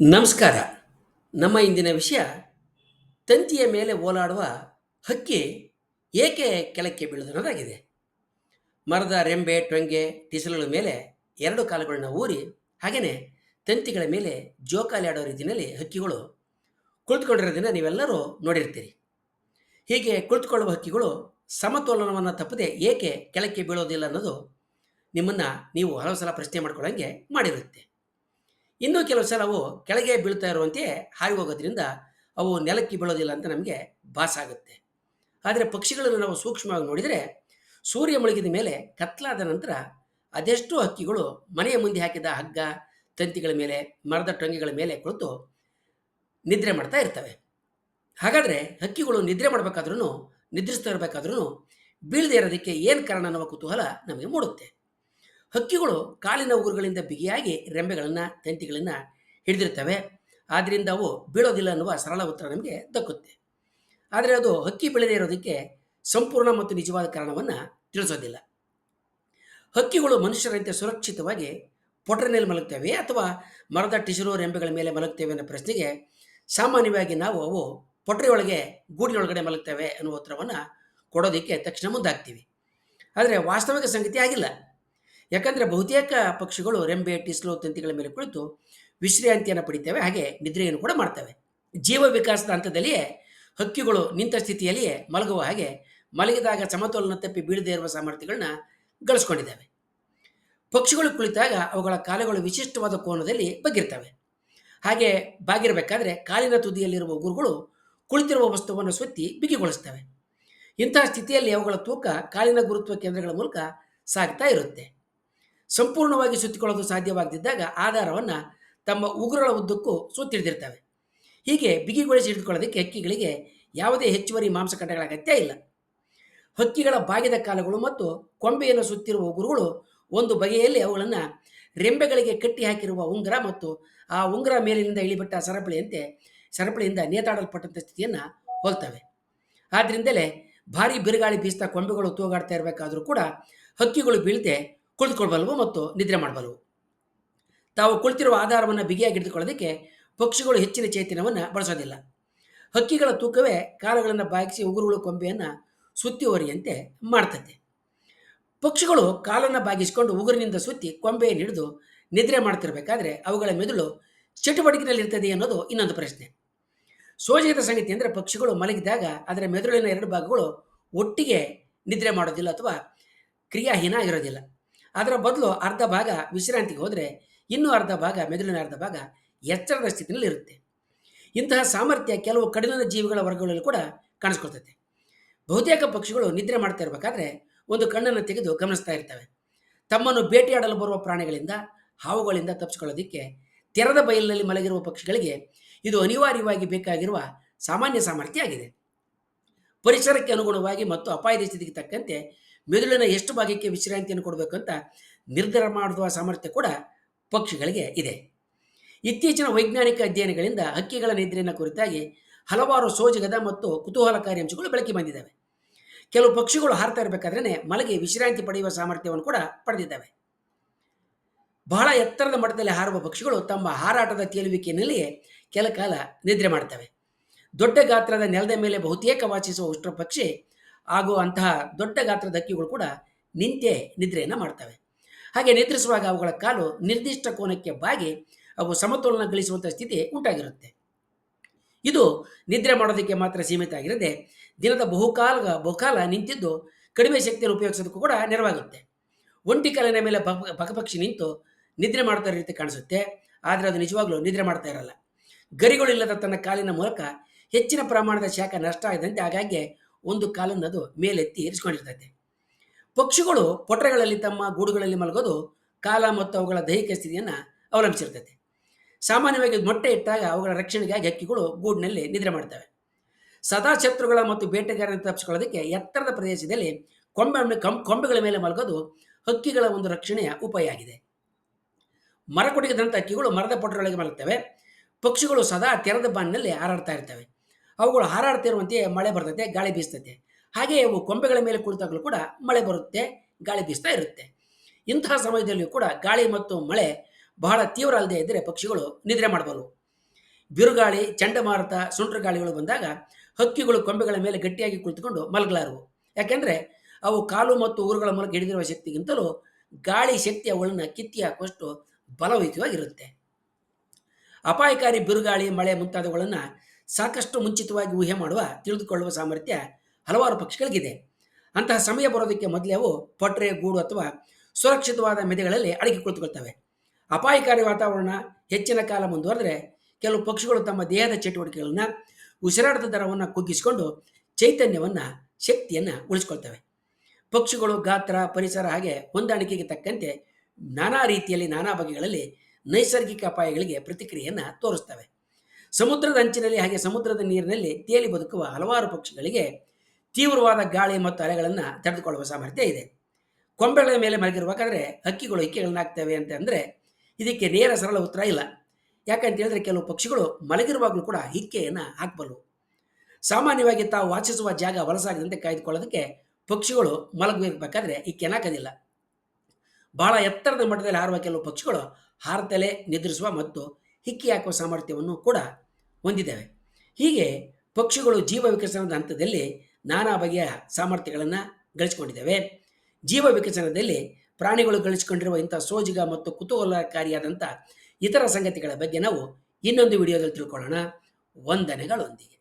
ನಮಸ್ಕಾರ. ನಮ್ಮ ಇಂದಿನ ವಿಷಯ ತಂತಿಯ ಮೇಲೆ ಓಲಾಡುವ ಹಕ್ಕಿ ಏಕೆ ಕೆಳಕ್ಕೆ ಬೀಳುವುದನ್ನೋದಾಗಿದೆ ಮರದ ರೆಂಬೆ, ಟೊಂಗೆ ಟಿಸಲುಗಳ ಮೇಲೆ ಎರಡು ಕಾಲುಗಳನ್ನ ಊರಿ ಹಾಗೆಯೇ ತಂತಿಗಳ ಮೇಲೆ ಜೋಕಾಲಿ ಆಡೋ ರೀತಿಯಲ್ಲಿ ಹಕ್ಕಿಗಳು ಕುಳಿತುಕೊಂಡಿರೋದನ್ನು ನೀವೆಲ್ಲರೂ ನೋಡಿರ್ತೀರಿ. ಹೀಗೆ ಕುಳಿತುಕೊಳ್ಳುವ ಹಕ್ಕಿಗಳು ಸಮತೋಲನವನ್ನು ತಪ್ಪದೆ ಏಕೆ ಕೆಳಕ್ಕೆ ಬೀಳೋದಿಲ್ಲ ಅನ್ನೋದು ನಿಮ್ಮನ್ನು ನೀವು ಹಲವು ಸಲ ಪ್ರಶ್ನೆ ಮಾಡ್ಕೊಳ್ಳೋಂಗೆ ಮಾಡಿರುತ್ತೆ. ಇನ್ನೂ ಕೆಲವು ಸಲ ಅವು ಕೆಳಗೆ ಬೀಳ್ತಾ ಇರುವಂತೆ ಹಾರಿ ಹೋಗೋದ್ರಿಂದ ಅವು ನೆಲಕ್ಕೆ ಬೀಳೋದಿಲ್ಲ ಅಂತ ನಮಗೆ ಭಾಸ ಆಗುತ್ತೆ. ಆದರೆ ಪಕ್ಷಿಗಳನ್ನು ನಾವು ಸೂಕ್ಷ್ಮವಾಗಿ ನೋಡಿದರೆ ಸೂರ್ಯ ಮುಳುಗಿದ ಮೇಲೆ ಕತ್ಲಾದ ನಂತರ ಅದೆಷ್ಟೋ ಹಕ್ಕಿಗಳು ಮನೆಯ ಮುಂದೆ ಹಾಕಿದ ಹಗ್ಗ, ತಂತಿಗಳ ಮೇಲೆ, ಮರದ ಟೊಂಗಿಗಳ ಮೇಲೆ ಕುಳಿತು ನಿದ್ರೆ ಮಾಡ್ತಾ ಇರ್ತವೆ. ಹಾಗಾದರೆ ಹಕ್ಕಿಗಳು ನಿದ್ರೆ ಮಾಡಬೇಕಾದ್ರೂ ನಿದ್ರಿಸ್ತಾ ಇರಬೇಕಾದ್ರೂ ಬೀಳದೇ ಇರೋದಕ್ಕೆ ಏನು ಕಾರಣ ಅನ್ನುವ ಕುತೂಹಲ ನಮಗೆ ಮೂಡುತ್ತೆ. ಹಕ್ಕಿಗಳು ಕಾಲಿನ ಉಗುರುಗಳಿಂದ ಬಿಗಿಯಾಗಿ ರೆಂಬೆಗಳನ್ನು, ತಂತಿಗಳನ್ನು ಹಿಡಿದಿರ್ತವೆ ಆದ್ದರಿಂದ ಅವು ಬೀಳೋದಿಲ್ಲ ಅನ್ನುವ ಸರಳ ಉತ್ತರ ನಮಗೆ ದಕ್ಕುತ್ತೆ. ಆದರೆ ಅದು ಹಕ್ಕಿ ಬೆಳೆದೇ ಇರೋದಕ್ಕೆ ಸಂಪೂರ್ಣ ಮತ್ತು ನಿಜವಾದ ಕಾರಣವನ್ನು ತಿಳಿಸೋದಿಲ್ಲ. ಹಕ್ಕಿಗಳು ಮನುಷ್ಯರಂತೆ ಸುರಕ್ಷಿತವಾಗಿ ಪೊಟ್ರಿನಲ್ಲಿ ಮಲಗ್ತವೆ ಅಥವಾ ಮರದ ಟಿಶರು ರೆಂಬೆಗಳ ಮೇಲೆ ಮಲಗ್ತೇವೆ ಅನ್ನೋ ಪ್ರಶ್ನೆಗೆ ಸಾಮಾನ್ಯವಾಗಿ ನಾವು ಅವು ಪೊಟರಿಯೊಳಗೆ, ಗೂಡಿನೊಳಗಡೆ ಮಲಗ್ತೇವೆ ಅನ್ನುವ ಉತ್ತರವನ್ನು ಕೊಡೋದಕ್ಕೆ ತಕ್ಷಣ ಮುಂದಾಗ್ತೀವಿ. ಆದರೆ ವಾಸ್ತವಿಕ ಸಂಗತಿ ಆಗಿಲ್ಲ. ಯಾಕಂದರೆ ಬಹುತೇಕ ಪಕ್ಷಿಗಳು ರೆಂಬೆ, ಟಿಸ್ಲೋ ತಂತಿಗಳ ಮೇಲೆ ಕುಳಿತು ವಿಶ್ರಾಂತಿಯನ್ನು ಪಡಿತವೆ, ಹಾಗೆ ನಿದ್ರೆಯನ್ನು ಕೂಡ ಮಾಡ್ತವೆ. ಜೀವ ವಿಕಾಸದ ಹಂತದಲ್ಲಿಯೇ ಹಕ್ಕಿಗಳು ನಿಂತ ಸ್ಥಿತಿಯಲ್ಲಿಯೇ ಮಲಗುವ ಹಾಗೆ ಮಲಗಿದಾಗ ಸಮತೋಲನ ತಪ್ಪಿ ಬೀಳದೇ ಇರುವ ಸಾಮರ್ಥ್ಯಗಳನ್ನ ಗಳಿಸ್ಕೊಂಡಿದ್ದಾವೆ. ಪಕ್ಷಿಗಳು ಕುಳಿತಾಗ ಅವುಗಳ ಕಾಲುಗಳು ವಿಶಿಷ್ಟವಾದ ಕೋನದಲ್ಲಿ ಬಗ್ಗಿರ್ತವೆ. ಹಾಗೆ ಬಾಗಿರಬೇಕಾದ್ರೆ ಕಾಲಿನ ತುದಿಯಲ್ಲಿರುವ ಉಗುರುಗಳು ಕುಳಿತಿರುವ ವಸ್ತುವನ್ನು ಸುತ್ತಿ ಬಿಗಿಗೊಳಿಸ್ತವೆ. ಇಂತಹ ಸ್ಥಿತಿಯಲ್ಲಿ ಅವುಗಳ ತೂಕ ಕಾಲಿನ ಗುರುತ್ವ ಕೇಂದ್ರಗಳ ಮೂಲಕ ಸಾಗ್ತಾ ಇರುತ್ತೆ. ಸಂಪೂರ್ಣವಾಗಿ ಸುತ್ತಿಕೊಳ್ಳೋದು ಸಾಧ್ಯವಾಗದಿದ್ದಾಗ ಆಧಾರವನ್ನು ತಮ್ಮ ಉಗುರುಗಳ ಉದ್ದಕ್ಕೂ ಸುತ್ತಿಡ್ದಿರ್ತವೆ. ಹೀಗೆ ಬಿಗಿಗೊಳಿಸಿ ಹಿಡಿದುಕೊಳ್ಳೋದಕ್ಕೆ ಹಕ್ಕಿಗಳಿಗೆ ಯಾವುದೇ ಹೆಚ್ಚುವರಿ ಮಾಂಸಖಂಡಗಳ ಅಗತ್ಯ ಇಲ್ಲ. ಹಕ್ಕಿಗಳ ಬಾಗಿದ ಕಾಲುಗಳು ಮತ್ತು ಕೊಂಬೆಯನ್ನು ಸುತ್ತಿರುವ ಉಗುರುಗಳು ಒಂದು ಬಗೆಯಲ್ಲಿ ಅವುಗಳನ್ನು ರೆಂಬೆಗಳಿಗೆ ಕಟ್ಟಿ ಹಾಕಿರುವ ಉಂಗುರ ಮತ್ತು ಆ ಉಂಗುರ ಮೇಲಿನಿಂದ ಇಳಿಬಿಟ್ಟ ಸರಪಳಿಯಂತೆ ಸರಪಳಿಯಿಂದ ನೇತಾಡಲ್ಪಟ್ಟಂಥ ಸ್ಥಿತಿಯನ್ನು ಹೋಲ್ತವೆ. ಆದ್ದರಿಂದಲೇ ಭಾರಿ ಬಿರುಗಾಳಿ ಬೀಸ್ತಾ ಕೊಂಬೆಗಳು ತೂಗಾಡ್ತಾ ಇರಬೇಕಾದ್ರೂ ಕೂಡ ಹಕ್ಕಿಗಳು ಬೀಳದೆ ಕುಳಿತುಕೊಳ್ಬಲ್ವು ಮತ್ತು ನಿದ್ರೆ ಮಾಡಬಲ್ವು ತಾವು ಕುಳಿತಿರುವ ಆಧಾರವನ್ನು ಬಿಗಿಯಾಗಿ ಹಿಡಿದುಕೊಳ್ಳೋದಕ್ಕೆ ಪಕ್ಷಿಗಳು ಹೆಚ್ಚಿನ ಚೈತನ್ಯವನ್ನು ಬಳಸೋದಿಲ್ಲ. ಹಕ್ಕಿಗಳ ತೂಕವೇ ಕಾಲುಗಳನ್ನು ಬಾಗಿಸಿ ಉಗುರುಗಳು ಕೊಂಬೆಯನ್ನು ಸುತ್ತಿವರಿಯಂತೆ ಮಾಡ್ತದೆ ಪಕ್ಷಿಗಳು ಕಾಲನ್ನು ಬಾಗಿಸಿಕೊಂಡು ಉಗುರಿನಿಂದ ಸುತ್ತಿ ಕೊಂಬೆಯನ್ನು ಹಿಡಿದು ನಿದ್ರೆ ಮಾಡ್ತಿರಬೇಕಾದ್ರೆ ಅವುಗಳ ಮೆದುಳು ಚಟುವಟಿಕೆಯಲ್ಲಿರ್ತದೆ ಅನ್ನೋದು ಇನ್ನೊಂದು ಪ್ರಶ್ನೆ. ಸೋಜಿಗದ ಸಂಗತಿ ಅಂದರೆ ಪಕ್ಷಿಗಳು ಮಲಗಿದಾಗ ಅದರ ಮೆದುಳಿನ ಎರಡು ಭಾಗಗಳು ಒಟ್ಟಿಗೆ ನಿದ್ರೆ ಮಾಡೋದಿಲ್ಲ ಅಥವಾ ಕ್ರಿಯಾಹೀನ ಆಗಿರೋದಿಲ್ಲ. ಅದರ ಬದಲು ಅರ್ಧ ಭಾಗ ವಿಶ್ರಾಂತಿಗೆ ಹೋದರೆ ಇನ್ನೂ ಅರ್ಧ ಭಾಗ ಮೆದುಳಿನ ಅರ್ಧ ಭಾಗ ಎಚ್ಚರದ ಸ್ಥಿತಿಯಲ್ಲಿ ಇರುತ್ತೆ. ಇಂತಹ ಸಾಮರ್ಥ್ಯ ಕೆಲವು ಕಡಿಮೆ ಜೀವಿಗಳ ವರ್ಗಗಳಲ್ಲಿ ಕೂಡ ಕಾಣಿಸ್ಕೊಳ್ತೈತೆ. ಬಹುತೇಕ ಪಕ್ಷಿಗಳು ನಿದ್ರೆ ಮಾಡ್ತಾ ಇರಬೇಕಾದ್ರೆ ಒಂದು ಕಣ್ಣನ್ನು ತೆಗೆದು ಗಮನಿಸ್ತಾ ಇರ್ತವೆ. ತಮ್ಮನ್ನು ಬೇಟೆಯಾಡಲು ಬರುವ ಪ್ರಾಣಿಗಳಿಂದ, ಹಾವುಗಳಿಂದ ತಪ್ಪಿಸ್ಕೊಳ್ಳೋದಕ್ಕೆ ತೆರೆದ ಬಯಲಿನಲ್ಲಿ ಮಲಗಿರುವ ಪಕ್ಷಿಗಳಿಗೆ ಇದು ಅನಿವಾರ್ಯವಾಗಿ ಬೇಕಾಗಿರುವ ಸಾಮಾನ್ಯ ಸಾಮರ್ಥ್ಯ ಆಗಿದೆ. ಪರಿಸರಕ್ಕೆ ಅನುಗುಣವಾಗಿ ಮತ್ತು ಅಪಾಯದ ಸ್ಥಿತಿಗೆ ತಕ್ಕಂತೆ ಮೆದುಳಿನ ಎಷ್ಟು ಭಾಗಕ್ಕೆ ವಿಶ್ರಾಂತಿಯನ್ನು ಕೊಡಬೇಕು ಅಂತ ನಿರ್ಧಾರ ಮಾಡುವ ಸಾಮರ್ಥ್ಯ ಕೂಡ ಪಕ್ಷಿಗಳಿಗೆ ಇದೆ. ಇತ್ತೀಚಿನ ವೈಜ್ಞಾನಿಕ ಅಧ್ಯಯನಗಳಿಂದ ಹಕ್ಕಿಗಳ ನಿದ್ರೆಯನ್ನು ಕುರಿತಾಗಿ ಹಲವಾರು ಸೋಜಿಗದ ಮತ್ತು ಕುತೂಹಲಕಾರಿ ಅಂಶಗಳು ಬೆಳಕಿ ಬಂದಿದ್ದಾವೆ. ಕೆಲವು ಪಕ್ಷಿಗಳು ಹಾರ್ತಾ ಇರಬೇಕಾದ್ರೆ ಮಲಗಿ ವಿಶ್ರಾಂತಿ ಪಡೆಯುವ ಸಾಮರ್ಥ್ಯವನ್ನು ಕೂಡ ಪಡೆದಿದ್ದಾವೆ. ಬಹಳ ಎತ್ತರದ ಮಟ್ಟದಲ್ಲಿ ಹಾರುವ ಪಕ್ಷಿಗಳು ತಮ್ಮ ಹಾರಾಟದ ತೇಲುವಿಕೆಯಲ್ಲಿಯೇ ಕೆಲ ಕಾಲ ನಿದ್ರೆ ಮಾಡ್ತವೆ. ದೊಡ್ಡ ಗಾತ್ರದ ನೆಲದ ಮೇಲೆ ಬಹುತೇಕ ವಾಸಿಸುವ ಉಷ್ಟ್ರ ಪಕ್ಷಿ ಹಾಗೂ ಅಂತಹ ದೊಡ್ಡ ಗಾತ್ರದ ಹಕ್ಕಿಗಳು ಕೂಡ ನಿಂತೆ ನಿದ್ರೆಯನ್ನು ಮಾಡ್ತವೆ. ಹಾಗೆ ನಿದ್ರಿಸುವಾಗ ಅವುಗಳ ಕಾಲು ನಿರ್ದಿಷ್ಟ ಕೋನಕ್ಕೆ ಬಾಗಿ ಅವು ಸಮತೋಲನ ಗಳಿಸುವಂಥ ಸ್ಥಿತಿ ಉಂಟಾಗಿರುತ್ತೆ. ಇದು ನಿದ್ರೆ ಮಾಡೋದಕ್ಕೆ ಮಾತ್ರ ಸೀಮಿತ ಆಗಿರದೆ ದಿನದ ಬಹುಕಾಲ ಬಹುಕಾಲ ನಿಂತಿದ್ದು ಕಡಿಮೆ ಶಕ್ತಿಯನ್ನು ಉಪಯೋಗಿಸೋದಕ್ಕೂ ಕೂಡ ನೆರವಾಗುತ್ತೆ. ಒಂಟಿ ಕಾಲಿನ ಮೇಲೆ ಬಕಪಕ್ಷಿ ನಿಂತು ನಿದ್ರೆ ಮಾಡ್ತಾ ರೀತಿ ಕಾಣಿಸುತ್ತೆ. ಆದರೆ ಅದು ನಿಜವಾಗ್ಲೂ ನಿದ್ರೆ ಮಾಡ್ತಾ ಇರಲ್ಲ. ಗರಿಗಳಿಲ್ಲದ ತನ್ನ ಕಾಲಿನ ಮೂಲಕ ಹೆಚ್ಚಿನ ಪ್ರಮಾಣದ ಶಾಖ ನಷ್ಟ ಆಗದಂತೆ ಹಾಗಾಗಿ ಒಂದು ಕಾಲನ್ನು ಅದು ಮೇಲೆತ್ತಿ ಇರಿಸ್ಕೊಂಡಿರ್ತೈತೆ ಪಕ್ಷಿಗಳು ಪೊಟ್ರೆಗಳಲ್ಲಿ ತಮ್ಮ ಗೂಡುಗಳಲ್ಲಿ ಮಲಗೋದು ಕಾಲ ಮತ್ತು ಅವುಗಳ ದೈಹಿಕ ಸ್ಥಿತಿಯನ್ನು ಅವಲಂಬಿಸಿರ್ತೈತೆ. ಸಾಮಾನ್ಯವಾಗಿ ಮೊಟ್ಟೆ ಇಟ್ಟಾಗ ಅವುಗಳ ರಕ್ಷಣೆಗಾಗಿ ಹಕ್ಕಿಗಳು ಗೂಡಿನಲ್ಲಿ ನಿದ್ರೆ ಮಾಡ್ತವೆ. ಸದಾ ಶತ್ರುಗಳ ಮತ್ತು ಬೇಟೆಗಾರರನ್ನು ತಪ್ಪಿಸಿಕೊಳ್ಳೋದಕ್ಕೆ ಎತ್ತರದ ಪ್ರದೇಶದಲ್ಲಿ ಕೊಂಬೆ ಕೊಂಬೆಗಳ ಮೇಲೆ ಮಲಗೋದು ಹಕ್ಕಿಗಳ ಒಂದು ರಕ್ಷಣೆಯ ಉಪಾಯ ಆಗಿದೆ. ಮರ ಕುಡಿಗದಂಥ ಹಕ್ಕಿಗಳು ಮರದ ಪೊಟ್ಟರೊಳಗೆ ಮಲಗ್ತವೆ. ಪಕ್ಷಿಗಳು ಸದಾ ತೆರೆದ ಬಾನಿನಲ್ಲಿ ಹಾರಾಡ್ತಾ ಇರ್ತವೆ. ಅವುಗಳು ಹಾರಾಡ್ತಿರುವಂತೆ ಮಳೆ ಬರ್ತದೆ ಗಾಳಿ ಬೀಸ್ತೈತೆ. ಹಾಗೆ ಅವು ಕೊಂಬೆಗಳ ಮೇಲೆ ಕುಳಿತಾಗಲೂ ಕೂಡ ಮಳೆ ಬರುತ್ತೆ, ಗಾಳಿ ಬೀಸ್ತಾ ಇರುತ್ತೆ. ಇಂತಹ ಸಮಯದಲ್ಲಿಯೂ ಕೂಡ ಗಾಳಿ ಮತ್ತು ಮಳೆ ಬಹಳ ತೀವ್ರ ಅಲ್ಲದೆ ಇದ್ದರೆ ಪಕ್ಷಿಗಳು ನಿದ್ರೆ ಮಾಡಬಲ್ಲವು. ಬಿರುಗಾಳಿ, ಚಂಡಮಾರುತ, ಸುಂಟ್ರ ಗಾಳಿಗಳು ಬಂದಾಗ ಹಕ್ಕಿಗಳು ಕೊಂಬೆಗಳ ಮೇಲೆ ಗಟ್ಟಿಯಾಗಿ ಕುಳಿತುಕೊಂಡು ಮಲಗಲಾರವು. ಯಾಕೆಂದರೆ ಅವು ಕಾಲು ಮತ್ತು ಊರುಗಳ ಮೂಲಕ ಹಿಡಿದಿರುವ ಶಕ್ತಿಗಿಂತಲೂ ಗಾಳಿ ಶಕ್ತಿ ಅವುಗಳನ್ನು ಕಿತ್ತಿ ಹಾಕುವಷ್ಟು ಬಲವಯುತವಾಗಿರುತ್ತೆ ಅಪಾಯಕಾರಿ ಬಿರುಗಾಳಿ, ಮಳೆ ಮುಂತಾದವುಗಳನ್ನು ಸಾಕಷ್ಟು ಮುಂಚಿತವಾಗಿ ಊಹೆ ಮಾಡುವ, ತಿಳಿದುಕೊಳ್ಳುವ ಸಾಮರ್ಥ್ಯ ಹಲವಾರು ಪಕ್ಷಿಗಳಿಗಿದೆ. ಅಂತಹ ಸಮಯ ಬರೋದಕ್ಕೆ ಮೊದಲೇ ಅವು ಪೊಟ್ರೆ, ಗೂಡು ಅಥವಾ ಸುರಕ್ಷಿತವಾದ ಮೆದೆಗಳಲ್ಲಿ ಅಡಗಿ ಕುಳಿತುಕೊಳ್ತವೆ. ಅಪಾಯಕಾರಿ ವಾತಾವರಣ ಹೆಚ್ಚಿನ ಕಾಲ ಮುಂದುವರೆದರೆ ಕೆಲವು ಪಕ್ಷಿಗಳು ತಮ್ಮ ದೇಹದ ಚಟುವಟಿಕೆಗಳನ್ನು, ಉಸಿರಾಟದ ದರವನ್ನು ಕುಗ್ಗಿಸಿಕೊಂಡು ಚೈತನ್ಯವನ್ನು, ಶಕ್ತಿಯನ್ನು ಉಳಿಸ್ಕೊಳ್ತವೆ. ಪಕ್ಷಿಗಳು ಗಾತ್ರ, ಪರಿಸರ ಹಾಗೆ ಹೊಂದಾಣಿಕೆಗೆ ತಕ್ಕಂತೆ ನಾನಾ ರೀತಿಯಲ್ಲಿ ನಾನಾ ಬಗೆಗಳಲ್ಲಿ ನೈಸರ್ಗಿಕ ಅಪಾಯಗಳಿಗೆ ಪ್ರತಿಕ್ರಿಯೆಯನ್ನು ತೋರಿಸ್ತವೆ. ಸಮುದ್ರದ ಅಂಚಿನಲ್ಲಿ ಹಾಗೆ ಸಮುದ್ರದ ನೀರಿನಲ್ಲಿ ತೇಲಿ ಬದುಕುವ ಹಲವಾರು ಪಕ್ಷಿಗಳಿಗೆ ತೀವ್ರವಾದ ಗಾಳಿ ಮತ್ತು ಅಲೆಗಳನ್ನು ತಡೆದುಕೊಳ್ಳುವ ಸಾಮರ್ಥ್ಯ ಇದೆ. ಕೊಂಬೆಗಳ ಮೇಲೆ ಮಲಗಿರ್ಬೇಕಾದ್ರೆ ಹಕ್ಕಿಗಳು ಇಕ್ಕೆಗಳನ್ನಾಗ್ತವೆ ಅಂತ ಅಂದರೆ ಇದಕ್ಕೆ ನೇರ ಸರಳ ಉತ್ತರ ಇಲ್ಲ. ಯಾಕಂತ ಹೇಳಿದ್ರೆ ಕೆಲವು ಪಕ್ಷಿಗಳು ಮಲಗಿರುವಾಗಲೂ ಕೂಡ ಹಿಕ್ಕೆಯನ್ನು ಹಾಕಬಲ್ಲವು ಸಾಮಾನ್ಯವಾಗಿ ತಾವು ವಾಸಿಸುವ ಜಾಗ ವಲಸಾಗದಂತೆ ಕಾಯ್ದುಕೊಳ್ಳೋದಕ್ಕೆ ಪಕ್ಷಿಗಳು ಮಲಗಬೇಕಾದ್ರೆ ಹಿಕ್ಕೆನ ಹಾಕೋದಿಲ್ಲ. ಬಹಳ ಎತ್ತರದ ಮಟ್ಟದಲ್ಲಿ ಹಾರುವ ಕೆಲವು ಪಕ್ಷಿಗಳು ಹಾರತಲೆ, ನಿದ್ರಿಸುವ ಮತ್ತು ಹಿಕ್ಕಿ ಹಾಕುವ ಸಾಮರ್ಥ್ಯವನ್ನು ಕೂಡ ಹೊಂದಿದ್ದೇವೆ. ಹೀಗೆ ಪಕ್ಷಿಗಳು ಜೀವ ವಿಕಸನದ ಹಂತದಲ್ಲಿ ನಾನಾ ಬಗೆಯ ಸಾಮರ್ಥ್ಯಗಳನ್ನು ಗಳಿಸಿಕೊಂಡಿದ್ದಾವೆ. ಜೀವ ವಿಕಸನದಲ್ಲಿ ಪ್ರಾಣಿಗಳು ಗಳಿಸಿಕೊಂಡಿರುವ ಇಂಥ ಸೋಜಿಗ ಮತ್ತು ಕುತೂಹಲಕಾರಿಯಾದಂಥ ಇತರ ಸಂಗತಿಗಳ ಬಗ್ಗೆ ನಾವು ಇನ್ನೊಂದು ವಿಡಿಯೋದಲ್ಲಿ ತಿಳ್ಕೊಳ್ಳೋಣ. ವಂದನೆಗಳೊಂದಿಗೆ.